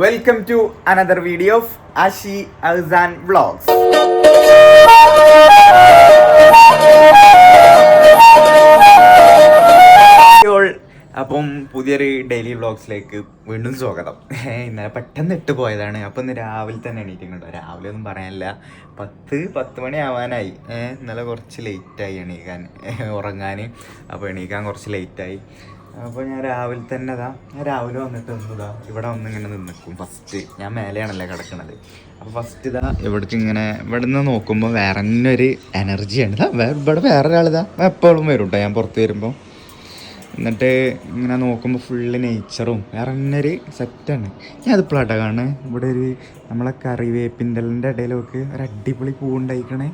Welcome to another video of Ashi Ahsan vlogs അപ്പം പുതിയൊരു daily വ്ളോഗ്സിലേക്ക് വീണ്ടും സ്വാഗതം. ഇന്നലെ പെട്ടെന്ന് ഇട്ട് പോയതാണ്. അപ്പം ഇന്ന് രാവിലെ തന്നെ എണീറ്റിട്ടുണ്ടോ. രാവിലെ ഒന്നും പറയാനില്ല. പത്ത് പത്ത് മണി ആവാനായി. ഇന്നലെ കുറച്ച് ലേറ്റായി എണീക്കാൻ ഉറങ്ങാൻ അപ്പോൾ എണീക്കാൻ കുറച്ച് ലേറ്റായി അപ്പോൾ ഞാൻ രാവിലെ തന്നെ ഇതാ ഞാൻ രാവിലെ വന്നിട്ട് നിന്നതാ ഇവിടെ വന്ന് ഇങ്ങനെ നിന്നിക്കും. ഫസ്റ്റ് ഞാൻ മേലെയാണല്ലേ കിടക്കണത്. അപ്പോൾ ഫസ്റ്റ് ഇതാ ഇവിടേക്ക് ഇങ്ങനെ ഇവിടെ നിന്ന് നോക്കുമ്പോൾ വേറെ തന്നെ ഒരു എനർജിയാണ് ഇവിടെ വേറെ ഒരാളിതാ എപ്പോഴും വരും കേട്ടോ ഞാൻ പുറത്ത് വരുമ്പോൾ എന്നിട്ട് ഇങ്ങനെ നോക്കുമ്പോൾ ഫുള്ള് നേച്ചറും വേറെ തന്നെ ഒരു സെറ്റാണ് ഞാൻ അത് പ്ലാട്ടാ കാണുന്നത് ഇവിടെ ഒരു നമ്മളെ കറിവേപ്പിന്റെ ഇടയിലൊക്കെ ഒരു അടിപൊളി പൂ പൂവുണ്ടായിക്കണേ.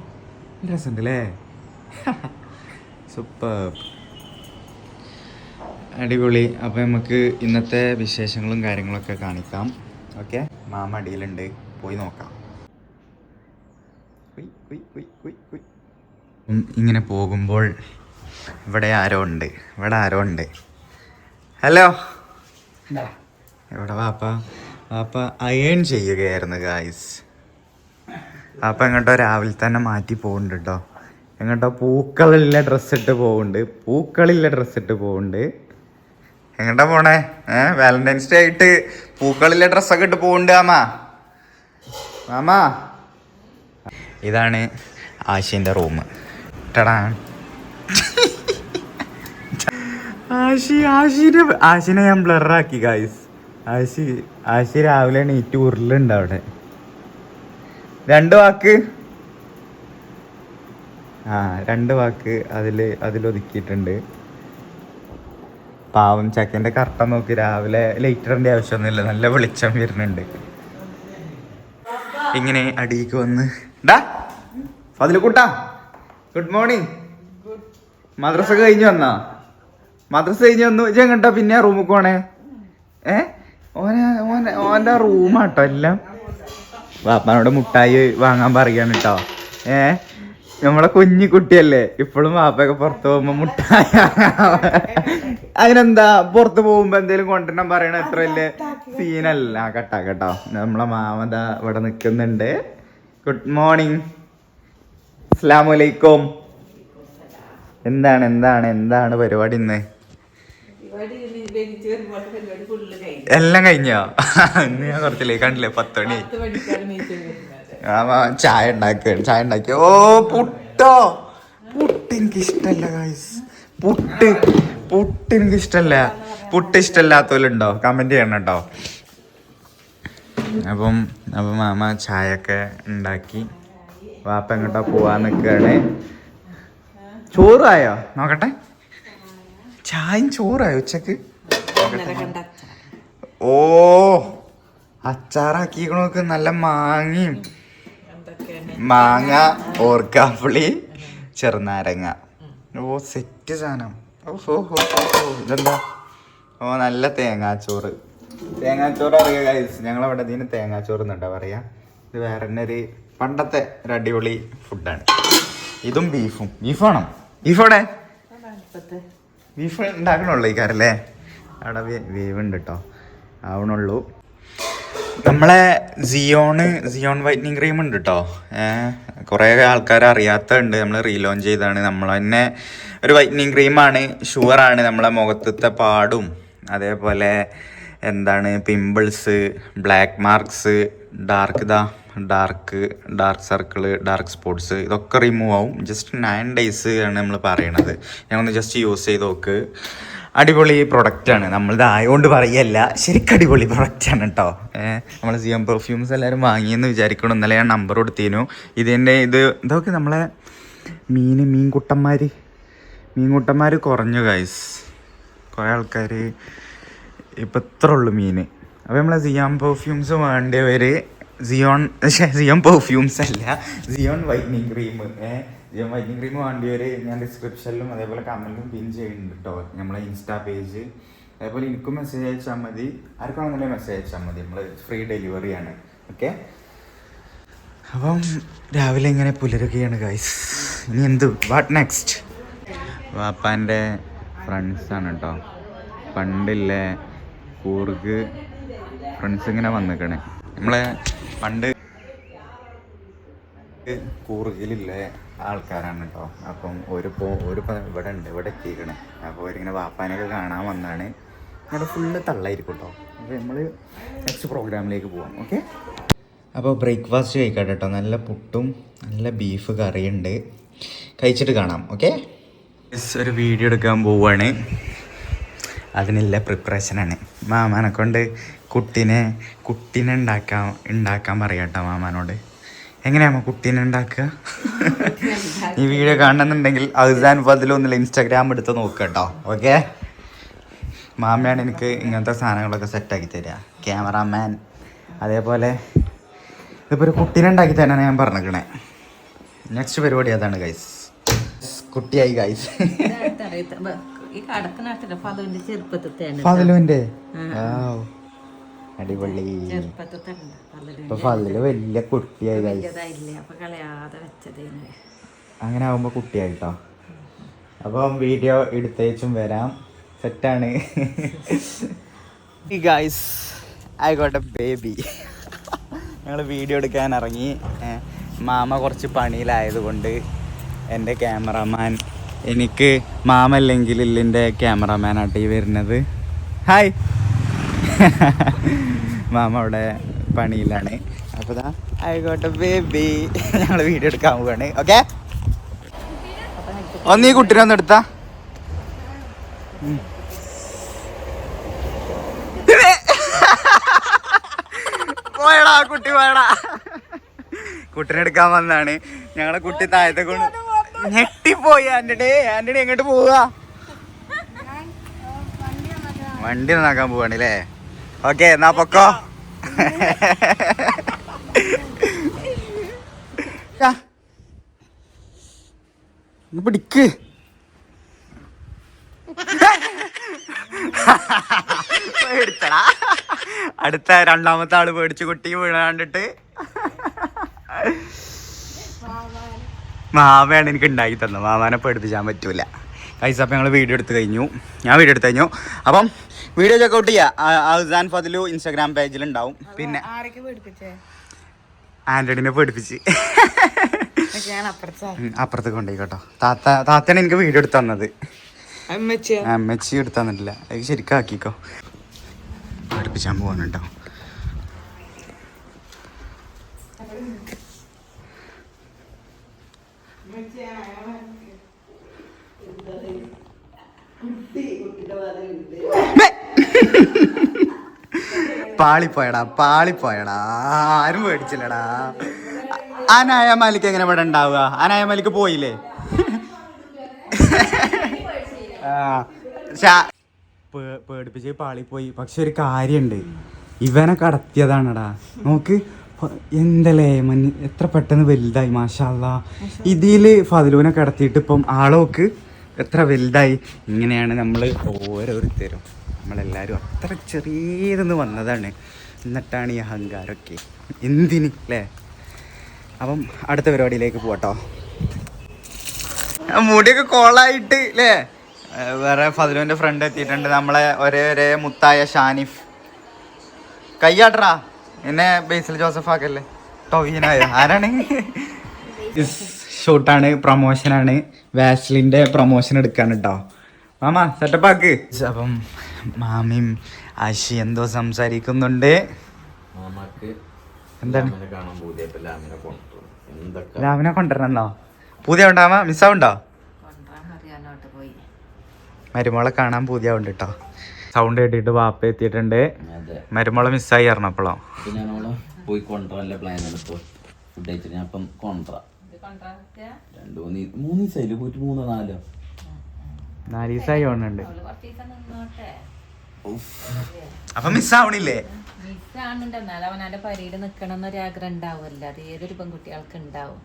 രസമുണ്ട് അല്ലേ സൂപ്പർ അടിപൊളി. അപ്പോൾ നമുക്ക് ഇന്നത്തെ വിശേഷങ്ങളും കാര്യങ്ങളൊക്കെ കാണിക്കാം. ഓക്കെ? മാമ അടിയിലുണ്ട്. പോയി നോക്കാം. ഇങ്ങനെ പോകുമ്പോൾ ഇവിടെ ആരോ ഉണ്ട്. ഇവിടെ ആരോ ഉണ്ട്. ഹലോ? ഇവിടെ വാപ്പ? വാപ്പ അയേൺ ചെയ്യുകയായിരുന്നു ഗായ്സ് വാപ്പ എങ്ങോട്ടോ രാവിലെ തന്നെ മാറ്റി പോകുന്നുണ്ട് കേട്ടോ. എങ്ങോട്ടോ പൂക്കളില്ല ഡ്രസ്സ് ഇട്ട് പോകുന്നുണ്ട് പൂക്കളില്ല ഡ്രസ്സ് ഇട്ട് പോകുന്നുണ്ട് എങ്ങോട്ടാ പോണേ? ഏ വാലന്റൈൻസ് ഡേ ആയിട്ട് പൂക്കളിലെ ഡ്രസ്സൊക്കെ ഇട്ട് പോകണ്ട ആമാ ആമാ ഇതാണ് ആശിന്റെ റൂം ടടാ. ആശി ആശിനെ ആശിനെ ഞാൻ ബ്ലറാക്കി ഗായ്സ് ആശി ആശി രാവിലെ എണീറ്റ് ഉരുളുണ്ട് അവിടെ. രണ്ട് വാക്ക്. ആ രണ്ട് വാക്ക് അതിൽ അതിലൊതുക്കിയിട്ടുണ്ട്. പാവം ചക്കന്റെ കറക്റ്റ് നോക്കി രാവിലെ ലൈറ്ററിന്റെ ആവശ്യമൊന്നുമില്ല. നല്ല വെളിച്ചം വരുന്നുണ്ട്. ഇങ്ങനെ അടിയിക്ക് വന്ന്. ഡാ അതിൽ കൂട്ടാ. ഗുഡ് മോർണിംഗ് മദ്രസ കഴിഞ്ഞ് വന്നാ? മദ്രസ കഴിഞ്ഞ് വന്നു. എങ്ങട്ടാ പിന്നെ റൂമിൽ പോണേ? ഏ? ഓനെ ഓനെ ഓന്റെ റൂമാട്ടോ എല്ലാം. വാപ്പാനോട് മുട്ടായി വാങ്ങാൻ പറയാണ് കേട്ടോ ഏ? നമ്മളെ കുഞ്ഞു കുട്ടിയല്ലേ? ഇപ്പോഴും വാപ്പയൊക്കെ പുറത്ത് പോകുമ്പോ മുട്ടായ അതിനെന്താ പുറത്ത് പോകുമ്പോ എന്തേലും കൊണ്ടുവരണം പറയണ എത്ര വലിയ സീനല്ല. കേട്ടാ കട്ടാ നമ്മളെ മാമത ഇവിടെ നിൽക്കുന്നുണ്ട്. ഗുഡ് മോർണിംഗ് അസ്ലാമലൈക്കും എന്താണ് എന്താണ് എന്താണ് പരിപാടി ഇന്ന്? എല്ലാം കഴിഞ്ഞോ? ഇന്ന് ഞാൻ കുറച്ചില്ലേ കണ്ടില്ലേ പത്ത് മണി. ചായ ഉണ്ടാക്കുകയാണ്. ചായ ഉണ്ടാക്കി. ഓ പുട്ടോ? പുട്ട് എനിക്ക് ഇഷ്ടല്ല ഗൈസ് പുട്ട്. പുട്ട് എനിക്ക് ഇഷ്ടല്ല. പുട്ട് ഇഷ്ടമല്ലാത്തവരുണ്ടോ? കമന്റ് ചെയ്യണം കേട്ടോ. അപ്പം അപ്പം മാമ ചായ ഒക്കെ ഉണ്ടാക്കി. വാപ്പ എങ്ങോട്ടാ പോവാൻ നിൽക്കുകയാണ് ചോറായോ? നോക്കട്ടെ. ചായയും ചോറായോ ഉച്ചയ്ക്ക്? ഓ അച്ചാറാക്കിക്കണോക്ക് നല്ല മാങ്ങയും. മാങ്ങ ഓർക്കാപ്പുളി ചെറുനാരങ്ങ. ഓ സെറ്റ് സാധനം. ഓ ഹോ ഹോ ഹോ ഹോ. ഇതെന്താ? ഓ നല്ല തേങ്ങാച്ചോറ്. തേങ്ങാച്ചോറ് അറിയാം ഗൈസ് ഞങ്ങളവിടെ ഇതിന് തേങ്ങാച്ചോറ് എന്നുണ്ടോ പറയാ? ഇത് വേറെ തന്നെ ഒരു പണ്ടത്തെ ഒരു അടിപൊളി ഫുഡാണ് ഇതും ബീഫും. ബീഫാണോ ബീഫോടെ ബീഫ് ഉണ്ടാക്കണുള്ളൂ ഈ കാരല്ലേ അവിടെ വേവ് ഉണ്ട് കേട്ടോ ആവണുള്ളൂ. നമ്മളെ സിയോണ് സിയോൺ വൈറ്റനിങ് ക്രീം ഉണ്ട് കേട്ടോ കുറേ ആൾക്കാർ അറിയാത്തതുണ്ട്. നമ്മൾ റീലോഞ്ച് ചെയ്താണ് നമ്മൾ തന്നെ ഒരു വൈറ്റനിങ് ക്രീമാണ് ഷുവറാണ് നമ്മളെ മുഖത്തത്തെ പാടും. അതേപോലെ എന്താണ്? പിമ്പിൾസ് ബ്ലാക്ക് മാർക്സ് ഡാർക്ക് ഇതാ dark dark circle dark spots ഇതൊക്കെ റിമൂവ് ആവും. ജസ്റ്റ് നയൻ ഡേയ്സ് ആണ് നമ്മൾ പറയണത്. ഞാനൊന്ന് ജസ്റ്റ് യൂസ് ചെയ്ത് നോക്ക്. അടിപൊളി പ്രൊഡക്റ്റാണ് നമ്മളിത് ആയതുകൊണ്ട് പറയല്ല. ശരിക്കും അടിപൊളി പ്രൊഡക്റ്റാണ് കേട്ടോ നമ്മൾ സിയം പെർഫ്യൂംസ് എല്ലാവരും വാങ്ങിയെന്ന് വിചാരിക്കണം. ഇന്നലെ ഞാൻ നമ്പർ കൊടുത്തേനു. ഇതിന്റെ ഇത് ഇതൊക്കെ നമ്മളെ മീൻ മീൻകുട്ടന്മാർ മീൻകുട്ടന്മാർ കുറഞ്ഞു ഗൈസ് കുറേ ആൾക്കാർ ഇപ്പം ഇത്ര ഉള്ളു മീൻ അപ്പോൾ നമ്മളെ സിയാം പെർഫ്യൂംസ് വേണ്ടിയവർ സിയോൺ സിയാം സിയോൺ പെർഫ്യൂംസ് അല്ല സിയോൺ വൈറ്റനിങ് ക്രീം ഏഹ് സിയോൺ വൈക്കിംഗ് ക്രീം വേണ്ടിയവർ ഞാൻ ഡിസ്ക്രിപ്ഷനിലും അതേപോലെ കമന്റിലും പിൻ ചെയ്യുന്നുണ്ട് കേട്ടോ നമ്മളെ ഇൻസ്റ്റാ പേജ് അതേപോലെ എനിക്കും മെസ്സേജ് അയച്ചാൽ മതി. ആർക്കാണെന്നുണ്ടെങ്കിൽ മെസ്സേജ് അയച്ചാൽ മതി. നമ്മൾ ഫ്രീ ഡെലിവറി ആണ്. ഓക്കെ അപ്പം രാവിലെ ഇങ്ങനെ പുലരുകയാണ് ഗൈസ് ഇനി എന്ത്? വാട്ട് നെക്സ്റ്റ് വാപ്പാന്റെ ഫ്രണ്ട്സാണ് കേട്ടോ പണ്ടില്ലേ കൂർഗ് ഫ്രണ്ട്സ് ഇങ്ങനെ വന്നിക്കണേ. നമ്മളെ പണ്ട് കൂറുകിലുള്ള ആൾക്കാരാണ് കേട്ടോ അപ്പം ഒരുപ്പോ ഒരു ഇവിടെ ഉണ്ട് ഇവിടെ എത്തിക്കണേ അപ്പോൾ അവരിങ്ങനെ വാപ്പാനൊക്കെ കാണാൻ വന്നാണ്. ഇവിടെ ഫുള്ള് തള്ളായിരിക്കും കേട്ടോ അപ്പോൾ നമ്മൾ നെക്സ്റ്റ് പ്രോഗ്രാമിലേക്ക് പോവാം ഓക്കെ അപ്പോൾ ബ്രേക്ക്ഫാസ്റ്റ് കഴിക്കട്ടെ കേട്ടോ നല്ല പുട്ടും നല്ല ബീഫ് കറിയുണ്ട്. കഴിച്ചിട്ട് കാണാം ഓക്കെ ഒരു വീഡിയോ എടുക്കാൻ പോവുകയാണ് അതിനുള്ള പ്രിപ്പറേഷനാണ് മാമാനെ കൊണ്ട് കുട്ടീനെ കുട്ടീനെ ഉണ്ടാക്കാൻ ഉണ്ടാക്കാൻ പറയാം കേട്ടോ മാമാനോട്. എങ്ങനെയാമ്മ കുട്ടീനെ ഉണ്ടാക്കുക? ഈ വീഡിയോ കാണണമെന്നുണ്ടെങ്കിൽ അഹ്സാൻ ഫതിലൊന്നുമില്ല ഇൻസ്റ്റാഗ്രാം എടുത്ത് നോക്കുക കേട്ടോ ഓക്കെ മാമയാണ് എനിക്ക് ഇങ്ങനത്തെ സാധനങ്ങളൊക്കെ സെറ്റാക്കി തരിക. ക്യാമറാമാൻ അതേപോലെ ഇതിപ്പോൾ ഒരു കുട്ടീനെ ഉണ്ടാക്കി തരാനാണ് ഞാൻ പറഞ്ഞിരിക്കണേ. നെക്സ്റ്റ് പരിപാടി അതാണ് ഗൈസ് കുട്ടിയായി ഗൈസ് ഈ ചെറുപ്പത്തിൽ അടിപൊളി. ഇപ്പൊ ഫതിൽ വലിയ കുട്ടിയായി ഗൈസ് ഇതായില്ലേ അപ്പൊ കളയാതെ വെച്ചതേന്. അങ്ങനെ ആവുമ്പോ കുട്ടിയായിട്ടോ. അപ്പം വീഡിയോ എടുത്തേച്ചും വരാം. സെറ്റാണ്. ഗൈസ് ആയിക്കോട്ടെ ബേബി ഞങ്ങൾ വീഡിയോ എടുക്കാൻ ഇറങ്ങി. മാമ കുറച്ച് പണിയിലായതുകൊണ്ട് എന്റെ ക്യാമറമാൻ എനിക്ക് മാമല്ലെങ്കിൽ ഇല്ലിന്റെ ക്യാമറമാനായിട്ട് ഈ വരുന്നത്. ഹായ് മാമ അവിടെ പണിയിലാണ്. അപ്പോൾ ദാ ആയിക്കോട്ടെ ബേബി ഞങ്ങൾ വീഡിയോ എടുക്കാൻ പോവാണ്. ഓക്കെ ഒന്ന് ഈ കുട്ടീനെ ഒന്ന് എടുത്താ. പോയടാ കുട്ടി പോയടാ. കുട്ടിനെ എടുക്കാൻ വന്നാണ്. ഞങ്ങളെ കുട്ടി താഴത്തെ കൊണ്ട് ഞെട്ടിപ്പോയി. ആന്റണി ആന്റണി എങ്ങോട്ട് പോവാ? വണ്ടി നന്നാക്കാൻ പോവാണ് അല്ലേ ഓക്കെ എന്നാ പൊക്കോ. പിടിക്ക്. പേടിച്ചടാ. അടുത്ത രണ്ടാമത്തെ ആൾ പേടിച്ച് കുട്ടി വീണാണ്ടിട്ട്. മാമയാണ് എനിക്ക് ഉണ്ടാക്കി തന്നെ. മാമാനെ പേടിപ്പിച്ചാൻ പറ്റൂല. കൈസ് അപ്പം ഞങ്ങൾ വീഡിയോ എടുത്ത് കഴിഞ്ഞു. ഞാൻ വീഡിയോ എടുത്ത് കഴിഞ്ഞു. അപ്പം വീഡിയോ ചെക്കൗട്ട് ചെയ്യുക അസാൻ ഫതിലു ഇൻസ്റ്റാഗ്രാം പേജിലുണ്ടാവും പിന്നെ ആരൊക്കെ പേടിപ്പിച്ചേ? അപ്പുറത്തേക്ക് കൊണ്ടുപോയി കേട്ടോ താത്ത താത്തയാണ് എനിക്ക് വീഡിയോ എടുത്ത് തന്നത്. അമ്മച്ചി എടുത്തു തന്നിട്ടില്ല. അത് ശരിക്കും ആക്കിക്കോ. പേടിപ്പിച്ചാൻ പോവാണ് കേട്ടോ പാളിപ്പോയടാ പാളിപ്പോയടാ. ആരും പേടിച്ചില്ലടാ. അനായ നായമാലിക്ക് എങ്ങനെ ഇവിടെ ഉണ്ടാവുക? അനായ നായമാലിക്ക് പോയില്ലേ? പേടിപ്പിച്ച് പാളിപ്പോയി. പക്ഷെ ഒരു കാര്യണ്ട്. ഇവനെ കടത്തിയതാണടാ. നോക്ക് എന്തല്ലേ മഞ്ഞ് എത്ര പെട്ടെന്ന് വലുതായി മാഷാല്ല. ഇതിൽ ഫതിലൂനെ കടത്തിയിട്ട് ഇപ്പം ആളോക്ക് എത്ര വലുതായി. ഇങ്ങനെയാണ് നമ്മൾ ഓരോരുത്തരും. നമ്മളെല്ലാവരും അത്ര ചെറിയതെന്ന് വന്നതാണ്. എന്നിട്ടാണ് ഈ അഹങ്കാരമൊക്കെ. എന്തിന് അല്ലേ? അപ്പം അടുത്ത പരിപാടിയിലേക്ക് പോട്ടോ മുടിയൊക്കെ കോളായിട്ട് അല്ലേ? വേറെ ഫതിലുവിന്റെ ഫ്രണ്ട് എത്തിയിട്ടുണ്ട്. നമ്മളെ ഒരേ ഒരേ മുത്തായ ഷാനിഫ്. കയ്യാട്ടറാ? എന്നെ ബേസിൽ ജോസഫ് ആക്കല്ലേ? ടൊവീനായ? ആരാണ്? ഷൂട്ടാണ് പ്രൊമോഷനാണ് വാസ്ലിന്റെ പ്രൊമോഷൻ എടുക്കാൻ കേട്ടോ മാമാ സെറ്റപ്പ് ആക്ക്. അപ്പം മാമിയും ആശി എന്തോ സംസാരിക്കുന്നുണ്ട്. എന്താണ്? ലാമിനെ കാണാൻ പൂതിയപ്പോ ലാമിനെ കൊണ്ടുവരും എന്തൊക്കെ? രാവിലെ കൊണ്ടുവരണോ പുതിയ ഉണ്ടാവാ മിസ്സാവുണ്ടോ? കൊണ്ടുവരാൻ അറിയാനോട്ട് പോയി. മരുമോളെ കാണാൻ പുതിയാവുണ്ട് കേട്ടോ സൗണ്ട് കേട്ടിട്ട് വാപ്പ എത്തിയിട്ടുണ്ട്. അതെ. മരുമോളെ മിസ്സായി അറിഞ്ഞപ്പോളോ. പോയി കൊണ്ടുവരാൻ പ്ലാൻ എടുത്തു ഫുഡ് കഴിച്ചിട്ട് ഞാൻ അപ്പം കൊണ്ടുവരാം. രണ്ടു മൂന്ന് മൂന്ന് ദിവസമായില്ലേ? പോയിട്ട് മൂന്നോ നാലോ? നാല് ദിവസമായി ഓണുണ്ട് അപ്പൊ മിസ്സാവണില്ലേ? മിസ്സാണുണ്ട് എന്നാലും അവനാന്റെ പരിയിൽ നിക്കണം എന്നൊരു ആഗ്രഹം ഉണ്ടാവുമല്ലോ. അത് ഏതൊരു പെൺകുട്ടികൾക്ക് ഉണ്ടാവും.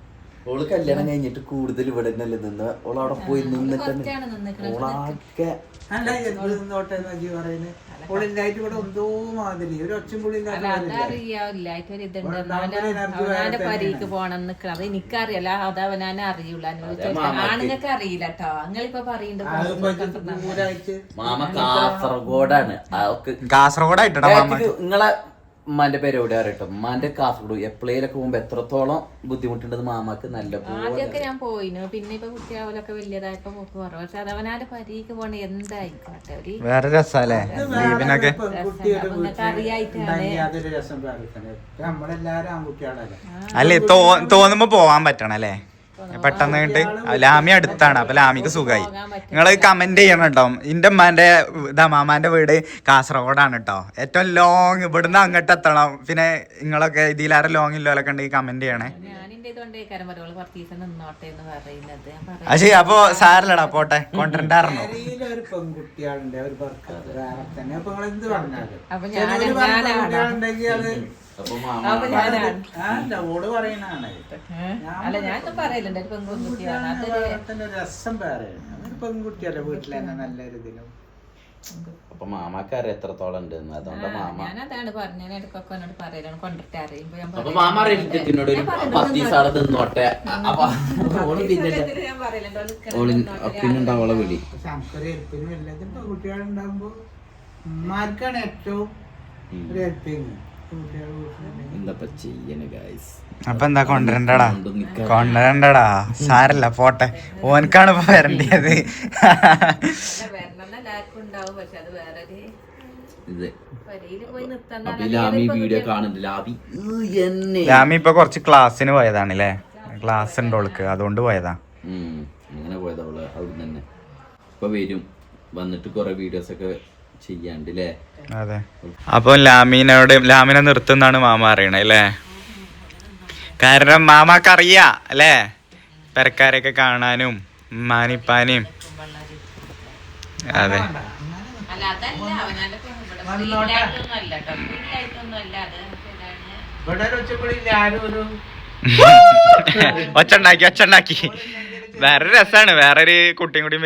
ഓൾ കല്യാണം കഴിഞ്ഞിട്ട് കൂടുതൽ ഇവിടെ തന്നെയല്ലേ നിന്ന്. ഓൾ അവിടെ പോയി നിന്നിട്ട് ഓളാക്കെ അല്ല എന്ത് നിന്നോട്ടെ നജി പറയുന്നത്? ഓളില്ലായിട്ട് ഇവിടെ എന്തോ മാതിരി. ഒരു ഒച്ചും പുള്ളി അല്ല അതറിയാവില്ല. ഒരു ഇതുണ്ട്. എന്നാലും അവനാന്റെ പരീക്ക് പോണം നിക്കണം അത് എനിക്കറിയല്ല. അത് അവനാനെ അറിയൂല ആണുങ്ങൾക്ക് അറിയില്ല കേട്ടോ നിങ്ങളിപ്പോ പറയുന്നുണ്ട് കാസർഗോഡാണ്. കാസർഗോഡായിട്ടോ നിങ്ങളെ ഉമ്മാന്റെ പേര് എവിടെ അറിയട്ടോ? ഉമ്മാന്റെ കാസർഗോഡ്. എപ്പോഴേലൊക്കെ പോകുമ്പോ എത്രത്തോളം ബുദ്ധിമുട്ടുണ്ടെന്ന് മാമാക്ക് നല്ല ആദ്യമൊക്കെ ഞാൻ പോയിനു. പിന്നെ ഇപ്പൊ കുട്ടിയാവലൊക്കെ വലിയതായപ്പോ പോക്ക് കുറവ്. പക്ഷെ അത് അവനാന്റെ പരീക്ക് പോണ എന്തായിക്കോട്ടെ. ഒരു വേറെ രസാലേ? ലീവിനൊക്കെ? അറിയായിട്ടാണ്. അല്ലേ തോന്നുമ്പോ പോവാൻ പറ്റണം അല്ലേ പെട്ടെന്ന് കണ്ട് ലാമി അടുത്താണ്. അപ്പൊ ലാമിക്ക് സുഖമായി നിങ്ങൾ കമന്റ് ചെയ്യണം കേട്ടോ എന്റെ ഉമ്മാന്റെ ഇതാ മാമാന്റെ വീട് കാസർഗോഡാണ് കേട്ടോ ഏറ്റവും ലോങ് ഇവിടുന്ന് അങ്ങോട്ട് എത്തണം. പിന്നെ നിങ്ങളൊക്കെ ഇതിലാരെ ലോങ് ഇല്ലോലൊക്കെ ഉണ്ടെങ്കിൽ കമന്റ് ചെയ്യണേ. ഞാനിന്റെ ഇതുകൊണ്ടേ കാര്യം പറയുള്ളൂ. കുറച്ച് ദിവസം നിന്നോട്ടെ എന്ന് പറയുന്നത്. പക്ഷേ അപ്പൊ സാരല്ലടാ പോട്ടെ. കൊണ്ടുണ്ടായിരുന്നു ഒരു പെൺകുട്ടികളുണ്ട് ഒരു ഭർത്താവ്. വേറെ തന്നെ. അപ്പൊ നിങ്ങൾ എന്ത് പറഞ്ഞാലും. അപ്പൊ ചിലവര് ഞാനാണ് പറഞ്ഞ അത് അപ്പൊ മാമ അപ്പൊ ഞാനാണ്. ആ, അല്ല ഓട് പറയുന്നതാണ് അല്ല ഞാൻ പറയലുണ്ട് ഒരു പെൺകുട്ടിയാണ്. അതൊരു ഒരു രസം ഒരു പെൺകുട്ടിയല്ലേ വീട്ടിൽ തന്നെ നല്ലൊരു ഇതിലും അപ്പൊ മാമാക്ക് അറിയാം എത്രത്തോളം ഉണ്ട് അതുകൊണ്ട് മാമ ഞാനതാണ് പറഞ്ഞ ഞാൻ ഇടയ്ക്കൊക്കെ എന്നോട് പറയലാണ് കൊണ്ടിട്ട് അറിയുമ്പോ ഞാൻ അപ്പൊ മാമ ഒരു പത്ത് ഓൾ ഓൾ വിളി? ഉമ്മാർക്കാണ് ഏറ്റവും എന്താ അപ്പൊ കൊണ്ടുവരണ്ടടാ? കൊണ്ടുവരണ്ടടാ. സാരല്ല പോട്ടെ. ഓനക്കാണ് ഇപ്പൊ വരണമെന്ന് എല്ലാവർക്കും ഉണ്ടാവും പക്ഷെ അത് വേറൊരു ലാമി വീഡിയോ കാണുന്നില്ല ലാബി എന്നെ. ലാമി ഇപ്പൊ കുറച്ച് ക്ലാസ്സിന് പോയതാണ് അല്ലേ ക്ലാസ് ഉണ്ട് ഓൾക്ക് അതുകൊണ്ട് പോയതാ. അങ്ങനെ പോയതാ അവൾ അവിടെ തന്നെ. ഇപ്പൊ വരും. വന്നിട്ട് കൊറേ വീഡിയോസ് ഒക്കെ ചെയ്യാണ്ട് ല്ലേ? അതെ. അപ്പൊ ലാമിനോട് ലാമിനെ നിർത്തുന്നാണ് മാമ അറിയണ അല്ലേ കാരണം മാമാക്കറിയാ അല്ലേ പെരക്കാരെയൊക്കെ കാണാനും ഉമ്മാനിപ്പാനും. അതെ. ഒച്ചണ്ടാക്കി ഒച്ചണ്ടാക്കി. ഒരു വേറെ രസാണ്. വേറൊരു കുട്ടിയും കൂടി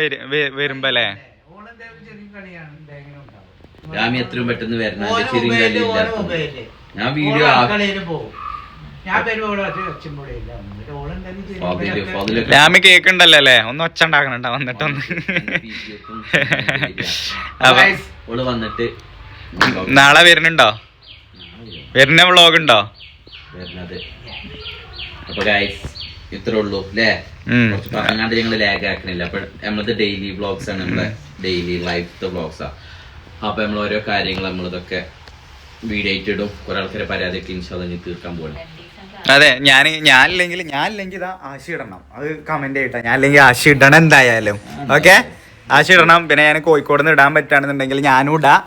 വരുമ്പോ അല്ലേ ഓണെന്തായാലും ചെറിയ കളിയാണ് ഉണ്ടാവും ലാമി എത്രയും പെട്ടെന്ന് വരണം ഞാൻ വീഡിയോ ലാമി കേക്കുണ്ടല്ലോ അല്ലേ ഒന്ന് ഒച്ച ഉണ്ടാക്കണുണ്ടോ വന്നിട്ടൊന്ന് അപ്പൊ വന്നിട്ട് നാളെ വരുന്നുണ്ടോ? വരുന്ന വ്ളോഗ് ഉണ്ടോ വരുന്നത്. അപ്പൊ ഗൈസ് ഇത്രേ ഉള്ളൂ അല്ലേ പറഞ്ഞാണ്ട് ഞങ്ങൾ ലാഗ് ആക്കണില്ല. അപ്പൊ നമ്മളത് ഡെയിലി വ്ളോഗ്സ് ആണ് നമ്മളെ ഡെയിലി ലൈഫത്തെ വ്ളോഗ്സാ അപ്പൊ നമ്മൾ ഓരോ കാര്യങ്ങൾ നമ്മളിതൊക്കെ വീഡിയോ ആയിട്ട് ഇടും. കുറെ ആൾക്കാരെ പരാതിയൊക്കെ ഇൻഷാല്ല ഇനി തീർക്കാൻ പോകണം അതെ ഞാൻ ഞാൻ ഞാനില്ലെങ്കിൽ ഞാനില്ലെങ്കിൽ ഇതാ ആശി ഇടണം. അത് കമന്റ് ചെയ്യട്ടെ. ഞാനില്ലെങ്കിൽ ആശി ഇടണം എന്തായാലും. ഓക്കെ ആശി ഇടണം. പിന്നെ ഞാൻ കോഴിക്കോട് നിന്ന് ഇടാൻ പറ്റുകയാണെന്നുണ്ടെങ്കിൽ ഞാനും ഇടാം.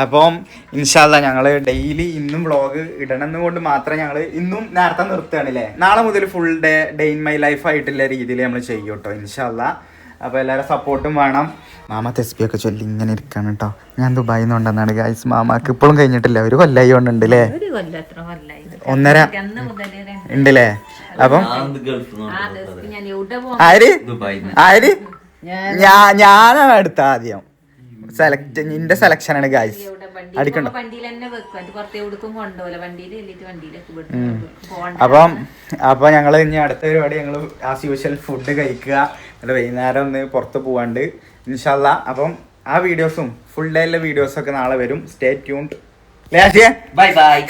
അപ്പം ഇൻഷാല്ല ഞങ്ങൾ ഡെയിലി ഇന്നും വ്ളോഗ് ഇടണം കൊണ്ട് മാത്രം ഞങ്ങൾ ഇന്നും നേരത്തെ നിർത്തുകയാണ് അല്ലേ നാളെ മുതൽ full day day in my life ആയിട്ടുള്ള രീതിയിൽ നമ്മൾ ചെയ്യും കേട്ടോ ഇൻഷാല്ല അപ്പോൾ എല്ലാവരും സപ്പോർട്ടും വേണം. മാമ തെസ്ബി ഒക്കെ ചൊല്ലി ഇങ്ങനെ ഇരിക്കണം കേട്ടോ. ഞാൻ ദുബായിൽ നിന്ന് കൊണ്ടുവന്നാണ് ഗൈസ് മാമാക്ക് ഇപ്പോഴും കഴിഞ്ഞിട്ടില്ല. ഒരു കൊല്ലായി കൊണ്ടുണ്ട് അല്ലേ ഒന്നര ഉണ്ടല്ലേ? അപ്പം ആര്? ആര്? ഞാ ഞാനാണ് അടുത്ത ആദ്യം. സെലക്ട് നിന്റെ സെലക്ഷൻ ആണ് ഗായ്സ് അടിക്കണ്ട? അപ്പം അപ്പൊ ഞങ്ങൾ ഇനി അടുത്ത പരിപാടി ഞങ്ങൾ ആസ് യൂഷ്വൽ ഫുഡ് കഴിക്കുക. എന്നിട്ട് വൈകുന്നേരം ഒന്ന് പുറത്ത് പോവാണ്ട്. ഇൻഷല്ല അപ്പം ആ വീഡിയോസും ഫുൾ ഡേയിലെ വീഡിയോസൊക്കെ നാളെ വരും. Stay tuned bye bye